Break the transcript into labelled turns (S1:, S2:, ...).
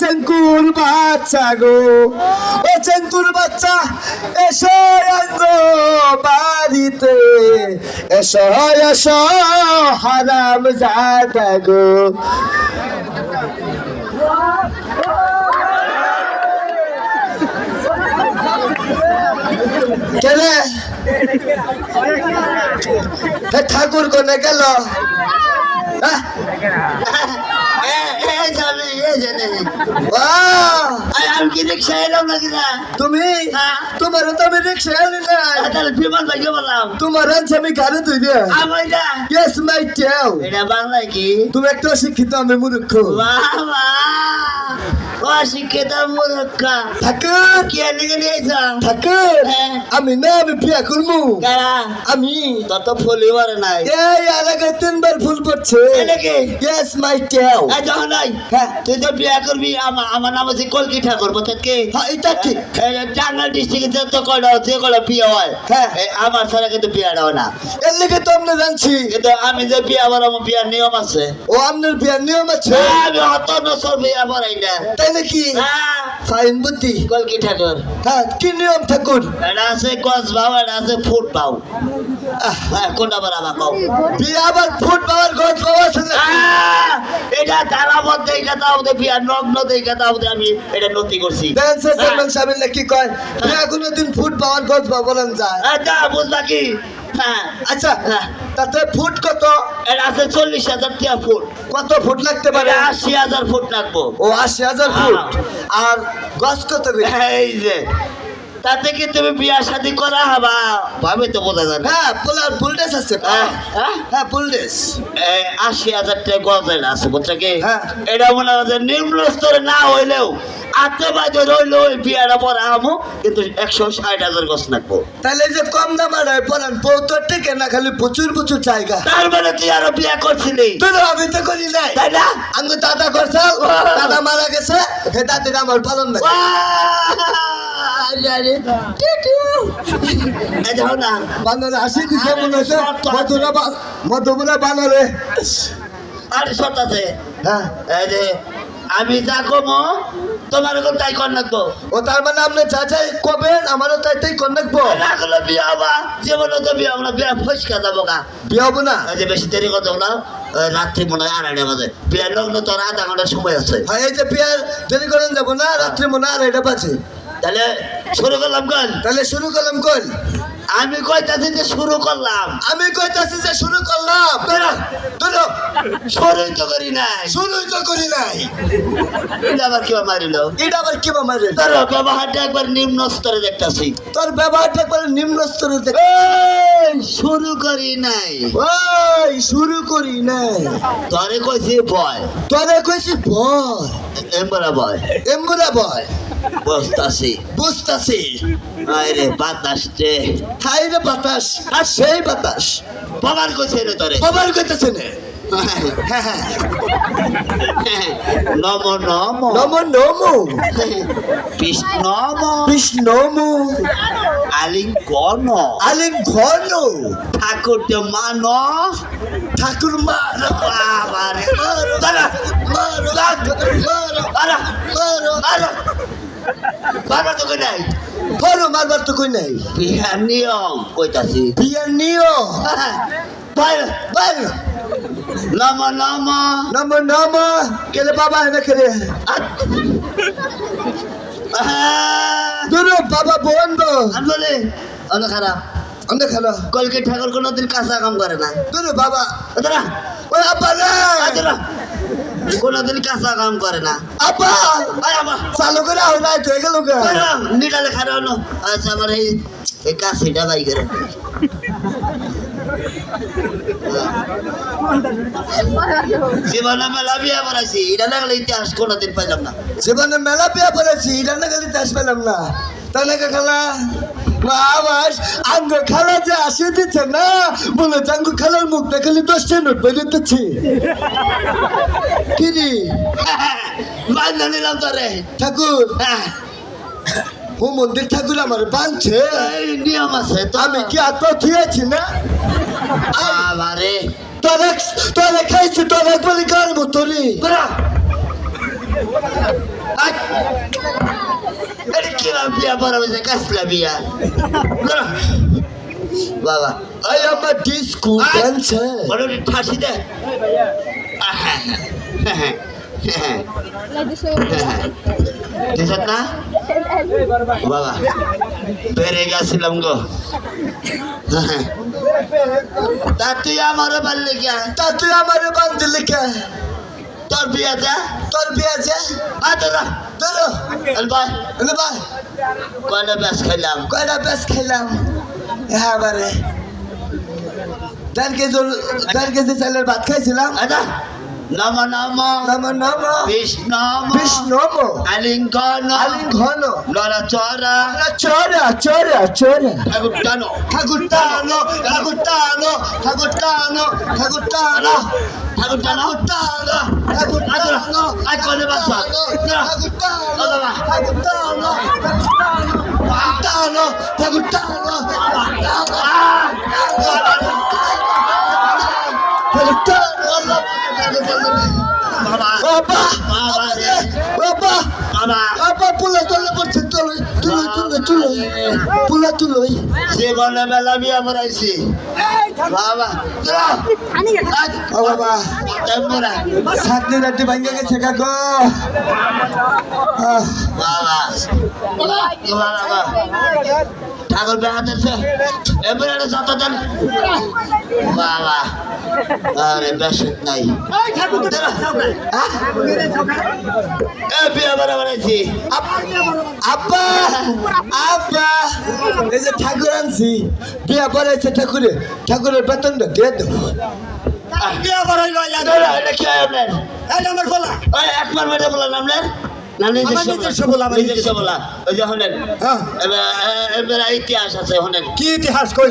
S1: চেঙ্কুর বাচ্চা গো? ও চেঙ্কুর বাচ্চা? এসো আঙ্গো বাড়িতে। এসো এসো, হারাম জাদা গো। হে ঠাকুর কোনে গেল? হ্যাঁ? বাহ!
S2: আমি কি রিক্সা এলাম নাকি না
S1: তুমি?
S2: হ্যাঁ।
S1: তোমার তো আমি রিক্সা আনি না।
S2: তাহলে বিমান ভাইকে বললাম।
S1: তোমার আনছে আমি গাড়ি তুই দিয়ে
S2: আমার এটা
S1: ইয়েস মাই টেল
S2: এটা বাংলায় কি?
S1: তুমি একটু শিক্ষিত আমি মূর্খ।
S2: বাবা অশিক্ষিত মূর্খা
S1: ঠাকুর
S2: কে লিখে
S1: ঠাকুর
S2: হ্যাঁ।
S1: আমি না আমি বিয়া করব
S2: কারা?
S1: আমি।
S2: তত ফুলি মারে নাই।
S1: এই এলাকায় তিনবার ফুল পড়ছে। ইয়েস মাই
S2: যখন নাই?
S1: হ্যাঁ।
S2: তুই তো বিয়া করবি আমার নাম হচ্ছে কলকি ঠাকুর বুঝতে কি?
S1: হ্যাঁ, এটা ঠিক।
S2: টাঙ্গাল ডিস্ট্রিক্টে তো কয়টা যে কয়টা বিয়ে হয়?
S1: হ্যাঁ।
S2: আমার ছাড়া কিন্তু বিয়াটা হয় না।
S1: এর তো আমরা জানছি।
S2: কিন্তু আমি যে বিয়া আমার বিয়ার নিয়ম আছে।
S1: ও আপনার বিয়ার নিয়ম আছে?
S2: আমি বিয়া না।
S1: নাকি ফাইন বুদ্ধি।
S2: কলকি ঠাকুর।
S1: হ্যাঁ কি নিয়ম ঠাকুর?
S2: এটা আছে গছ ভাও এটা আছে ফুট ভাও হ্যাঁ কোনটা বড় আমার কও।
S1: বিয়ে আবার ফুট পাওয়ার গছ পাওয়া আছে
S2: এটা তারা মধ্যে এটা তাও বিয়ার নগ্ন দেখা তাও আমি এটা নতি করছি। হ্যাঁ।
S1: সালমান সাহেবের নাকি কয় বিয়া কোনোদিন ফুট পাওয়ার গছ পাওয়া বলেন যায়
S2: আচ্ছা বুঝবা কি?
S1: আচ্ছা
S2: হ্যাঁ।
S1: তাতে ফুট কত?
S2: এটা আছে চল্লিশ হাজার টিয়া ফুট।
S1: কত ফুট লাগতে পারে?
S2: আশি হাজার ফুট লাগবো।
S1: ও আশি হাজার ফুট।
S2: হ্যাঁ।
S1: আর গছ কত?
S2: এই যে তাতে কি তুমি বিয়া শাদি করা হবা? ভাবে তো বোঝা যায়
S1: হ্যাঁ পোলার ফুলডেস আছে
S2: হ্যাঁ, হ্যাঁ?
S1: হ্যাঁ
S2: এই আশি হাজার টাকা গজাল আছে বুঝছ কি?
S1: হ্যাঁ।
S2: এটা মনে হয় যে নিম্ন স্তরে না হইলেও আতে বাজে রইল ওই বিয়াটা পরে আমো কিন্তু একশো ষাট হাজার গছ লাগবো
S1: তাহলে যে কম দাম আর পড়ান পৌতর টিকে না খালি প্রচুর প্রচুর জায়গা।
S2: তার মানে তুই আরও বিয়া করছিলি?
S1: তুই আমি তো করি নাই।
S2: তাই না?
S1: আমি দাদা করছে দাদা মারা গেছে হে দাদির আমার পালন না। বানরে হাসি দিছে মনে হচ্ছে মধুরা বা- বানরে।
S2: আর শর্ত আছে।
S1: হ্যাঁ।
S2: এই যে আমি যা কমো তোমার এখন তাই কর লাগবো
S1: ও তার মানে আপনি যা যাই কবেন আমারও তাই তাই কর রাখব
S2: না করলে বিয়া হবা জীবনে তো বিয়া আমরা বিয়া ফসকা যাব গা।
S1: বিয়ে হব না?
S2: যে বেশি দেরি করতে না রাত্রি মনে হয় আড়াইটা বাজে বিয়ার লগ্ন তোর আধা ঘণ্টার সময় আছে।
S1: হ্যাঁ এই যে বিয়ার দেরি করেন যাব না রাত্রে মনে আর এটা বাজে।
S2: তাহলে শুরু করলাম কল
S1: তাহলে শুরু করলাম কল
S2: আমি কইতাছি যে শুরু করলাম।
S1: আমি কইতাছি যে শুরু করলাম।
S2: ধরো,
S1: ধরো
S2: শুরুই তো করি নাই।
S1: শুরুই তো করি নাই।
S2: এটা আবার কেউ মারিল?
S1: এটা আবার কি মারে
S2: ধরো ব্যবহারটা একবার নিম্ন স্তরে দেখতেছি।
S1: তোর ব্যবহারটা করে নিম্ন স্তরে দেখ।
S2: শুরু করি নাই।
S1: ওই শুরু করি নাই।
S2: তরে কইছি ভয়।
S1: তোরে কইছি ভয়।
S2: এমবরা বয়
S1: এমগুলা ভয়
S2: বসতাছি
S1: বুঝতাছি
S2: আরে বাতাসতে
S1: হাই রে বাতাস আর সেই বাতাস।
S2: বাবার কইছে রে তরে।
S1: বাবার কইতেছে নে। হ্যাঁ হ্যাঁ
S2: নম নম।
S1: নম নমো।
S2: কৃষ্ণ
S1: বিষ্ণমু
S2: আলিঙ্গন। ঠাকুর মান।
S1: ঠাকুর মার
S2: বাবারে
S1: মারো
S2: দাঁড়া
S1: মারো মারো
S2: দাঁড়া
S1: মারো
S2: দাঁড়া বাবা তো কই নাই?
S1: মারো মারবার তো কই নাই?
S2: বিহার নিয়ম কইতাছি।
S1: বিয়ার নিও
S2: বল
S1: বল
S2: নম নম।
S1: নম নম। কেলে বাবা এনে কেলে দুরু বাবা বন্ধ।
S2: আন্দোলে অন্য খারাপ
S1: আমরা খেলো
S2: কলকে ঠাকুর কোনোদিন কাঁচা কাম করে না
S1: দুরু বাবা।
S2: দাঁড়া।
S1: ওই আব্বা রে
S2: কোনোদিন কাঁচা কাম করে না। আয়
S1: চালু করে তুই গেল
S2: নিটালে খারাপ আচ্ছা আমার এই কাশিটা বাই করে। জীবনে মেলা বিয়া বানাইছি এটা লাগলে ইতিহাস কোনোদিন পাইলাম না।
S1: জীবনে মেলা পেয়ে পড়েছি রান্না গেলে চাষ পেলাম না। তাহলে খালা। বাবাস আঙ্গ খালা যে আসে দিচ্ছে না বলে আঙ্গ খালার মুখ দেখালি দশটা নোট বেরোতেছি কি রে?
S2: বান্ধা নিলাম তোরে।
S1: ঠাকুর। ও মন্দির ঠাকুর আমার বাঁধছে
S2: এই নিয়ম আছে তো।
S1: আমি কি আত্মা থুয়েছি না?
S2: বাবারে।
S1: তোর তোর খাইছি তোর একবারে গাড়বো তোরে
S2: বেরো। বাবা আয়!
S1: dancer.
S2: মোটামুটি ঠাসি দে না বাবা পেরে গেছিলাম গো তা তুই আমারও পারলি কে
S1: তা তুই আমারে বান্ধলি কে
S2: তোর বিয়াতে
S1: তোর বিয়ে আছে
S2: দাদা
S1: ধরো।
S2: ভাই
S1: ভাই
S2: কয়টা ব্যাস খেলাম
S1: কয়টা বেশ খেলাম হ্যাঁ বারে। দেড় কেজি দেড় কেজি চালের ভাত খাইছিলাম।
S2: আদা নম নম
S1: নম নম
S2: বিষ্ণু
S1: বিষ্ণু
S2: আলিঙ্গন
S1: আলিং ঘন
S2: নড়াচড়া
S1: চরা চরা চরা
S2: ঠাকুর টানো
S1: ঠাকুর টানো ঠাকুর টানো ঠাকুর টানো ঠাকুর টানো
S2: ঠাকুর টানো
S1: টানো ঠাকুর টানো
S2: আজ করে বাচ্চা
S1: ঠাকুর টানো ঠাকুর টানো টানো ঠাকুর টানো ঠাকুর টানো
S2: বাবা
S1: বাবা
S2: বাবা
S1: পুলা তুলে পড়ছে তুলে তুলে তুলে তুলে পুলা তুলে।
S2: জীবনে বেলা বিয়া পড়াইছি বাবা
S1: ও বাবা
S2: তেমরা
S1: সাতনি রাতে ভাঙ্গে গেছে কাকো।
S2: বাবা বাবা ঠাকুর বেড়া দিচ্ছে এবারে যত দেন বাবা আরে বেশ নাই। বিয়া বেড়া বানাইছি।
S1: আব্বা আব্বা। এই যে ঠাকুর আনছি বিয়া পড়াইছে ঠাকুরে। ঠাকুরের বেতনটা দিয়ে দেবো।
S2: বিয়া বানাইলো এটা কি হয় আপনার? ওই একবার মেরে বললাম আপনার? না নিজস্ব
S1: নিজস্ব বলা, আমার
S2: নিজস্ব বলা। ওই যে হলেন এবার এবার ইতিহাস আছে
S1: কি ইতিহাস কই?